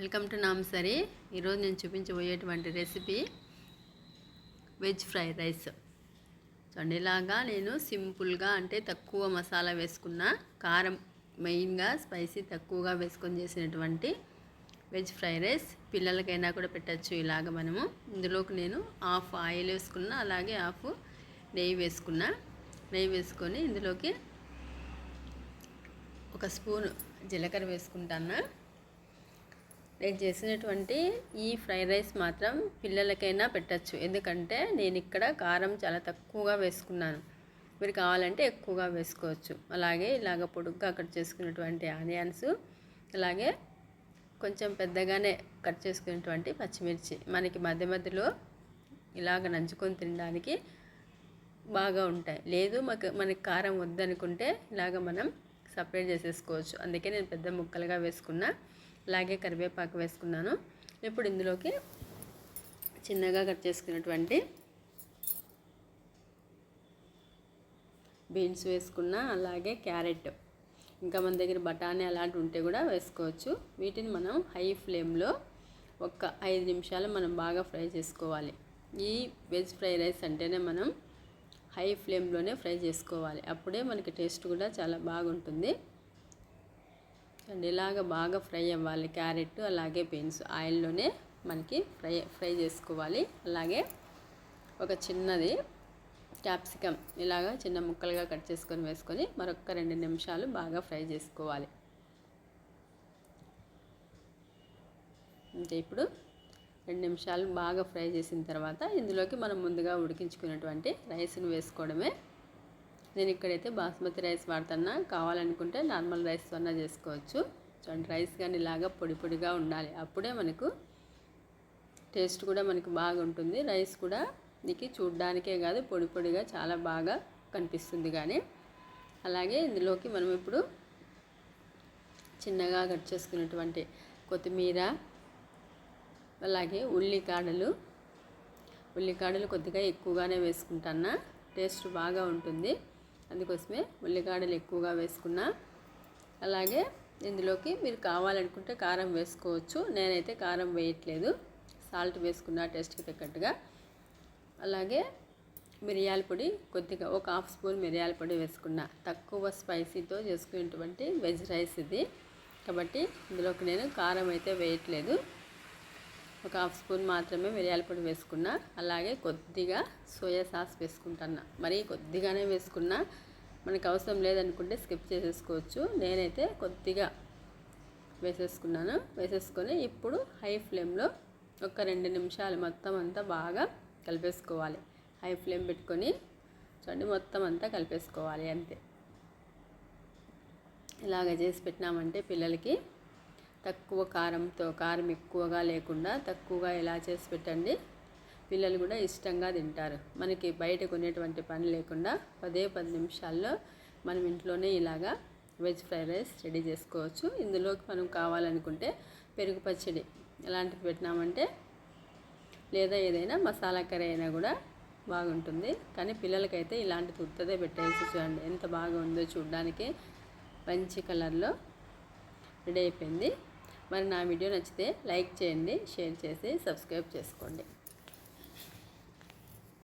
Welcome to నామ్సరీ ఈరోజు నేను చూపించబోయేటువంటి రెసిపీ వెజ్ ఫ్రైడ్ రైస్. చూడండి ఇలాగా నేను సింపుల్గా అంటే తక్కువ మసాలా వేసుకున్న కారం మెయిన్గా స్పైసీ తక్కువగా వేసుకొని చేసినటువంటి వెజ్ ఫ్రైడ్ రైస్ పిల్లలకైనా కూడా పెట్టచ్చు ఇలాగ మనము. ఇందులోకి నేను హాఫ్ ఆయిల్ వేసుకున్న అలాగే హాఫ్ నెయ్యి వేసుకున్న. నెయ్యి వేసుకొని ఇందులోకి ఒక స్పూన్ జీలకర్ర వేసుకుంటాను. నేను చేసినటువంటి ఈ ఫ్రైడ్ రైస్ మాత్రం పిల్లలకైనా పెట్టచ్చు. ఎందుకంటే నేను ఇక్కడ కారం చాలా తక్కువగా వేసుకున్నాను. మీరు కావాలంటే ఎక్కువగా వేసుకోవచ్చు. అలాగే ఇలాగ పొడుగ్గా కట్ చేసుకున్నటువంటి ఆనియన్స్ అలాగే కొంచెం పెద్దగానే కట్ చేసుకున్నటువంటి పచ్చిమిర్చి. మనకి మధ్య మధ్యలో ఇలాగ నంచుకొని తినడానికి బాగా ఉంటాయి. లేదు మాకు మనకి కారం వద్దనుకుంటే ఇలాగ మనం సపరేట్ చేసేసుకోవచ్చు. అందుకే నేను పెద్ద ముక్కలుగా వేసుకున్నా. అలాగే కరివేపాకు వేసుకున్నాను. ఇప్పుడు ఇందులోకి చిన్నగా కట్ చేసుకున్నటువంటి బీన్స్ వేసుకున్న అలాగే క్యారెట్. ఇంకా మన దగ్గర బఠానీ అలాంటివి ఉంటే కూడా వేసుకోవచ్చు. వీటిని మనం హై ఫ్లేమ్లో ఒక ఐదు నిమిషాలు మనం బాగా ఫ్రై చేసుకోవాలి. ఈ వెజ్ ఫ్రై రైస్ అంటేనే మనం హై ఫ్లేమ్లోనే ఫ్రై చేసుకోవాలి. అప్పుడే మనకి టేస్ట్ కూడా చాలా బాగుంటుంది. అండ్ ఇలాగ బాగా ఫ్రై అవ్వాలి. క్యారెట్ అలాగే బీన్స్ ఆయిల్లోనే మనకి ఫ్రై ఫ్రై చేసుకోవాలి. అలాగే ఒక చిన్నది క్యాప్సికమ్ ఇలాగ చిన్న ముక్కలుగా కట్ చేసుకొని వేసుకొని మరొక రెండు నిమిషాలు బాగా ఫ్రై చేసుకోవాలి. అంటే ఇప్పుడు రెండు నిమిషాలు బాగా ఫ్రై చేసిన తర్వాత ఇందులోకి మనం ముందుగా ఉడికించుకున్నటువంటి రైస్ను వేసుకోవడమే నేను ఇక్కడైతే బాస్మతి రైస్ వాడుతున్నా. కావాలనుకుంటే నార్మల్ రైస్ అన్నా చేసుకోవచ్చు. చూడండి రైస్ కానీ ఇలాగా పొడి పొడిగా ఉండాలి. అప్పుడే మనకు టేస్ట్ కూడా మనకు బాగుంటుంది. రైస్ కూడా నీకు చూడ్డానికే కాదు పొడి పొడిగా చాలా బాగా కనిపిస్తుంది కానీ. అలాగే ఇందులోకి మనం ఇప్పుడు చిన్నగా కట్ చేసుకున్నటువంటి కొత్తిమీర అలాగే ఉల్లికాడలు. ఉల్లికాడలు కొద్దిగా ఎక్కువగానే వేసుకుంటాను టేస్ట్ బాగా ఉంటుంది. అందుకోసమే ఉల్లిగడ్డలు ఎక్కువగా వేసుకున్నా. అలాగే ఇందులోకి మీరు కావాలనుకుంటే కారం వేసుకోవచ్చు. నేనైతే కారం వేయట్లేదు. సాల్ట్ వేసుకున్న టేస్ట్కి తగ్గట్టుగా. అలాగే మిరియాల పొడి కొద్దిగా ఒక హాఫ్ స్పూన్ మిరియాల పొడి వేసుకున్నా. తక్కువ స్పైసీతో చేసుకునేటువంటి వెజ్ రైస్ ఇది. కాబట్టి ఇందులోకి నేను కారం అయితే వేయట్లేదు. ఒక హాఫ్ స్పూన్ మాత్రమే మిరియాల పొడి వేసుకున్నా అలాగే కొద్దిగా సోయా సాస్ వేసుకుంటున్నా. మరీ కొద్దిగానే వేసుకున్నా మనకు అవసరం లేదనుకుంటే స్కిప్ చేసేసుకోవచ్చు. నేనైతే కొద్దిగా వేసేసుకున్నాను. వేసేసుకొని ఇప్పుడు హై ఫ్లేమ్లో ఒక రెండు నిమిషాలు మొత్తం అంతా బాగా కలిపేసుకోవాలి. హై ఫ్లేమ్ పెట్టుకొని చూడండి మొత్తం అంతా కలిపేసుకోవాలి అంతే. ఇలాగ చేసి పెట్టినామంటే పిల్లలకి తక్కువ కారంతో కారం ఎక్కువగా లేకుండా తక్కువగా ఎలా చేసి పెట్టండి? పిల్లలు కూడా ఇష్టంగా తింటారు. మనకి బయట కొనేటువంటి పని లేకుండా పదే పది నిమిషాల్లో మనం ఇంట్లోనే ఇలాగా వెజ్ ఫ్రైడ్ రైస్ రెడీ చేసుకోవచ్చు. ఇందులోకి మనం కావాలనుకుంటే పెరుగు పచ్చడి ఎలాంటివి పెట్టినామంటే లేదా ఏదైనా మసాలా కర్రీ అయినా కూడా బాగుంటుంది. కానీ పిల్లలకైతే ఇలాంటి ఉత్తదే పెట్టేసి చూడండి ఎంత బాగా ఉందో చూడడానికి. మంచి కలర్లో రెడీ అయిపోయింది. మరి నా వీడియో నచ్చితే లైక్ చేయండి షేర్ చేసి సబ్స్క్రైబ్ చేసుకోండి.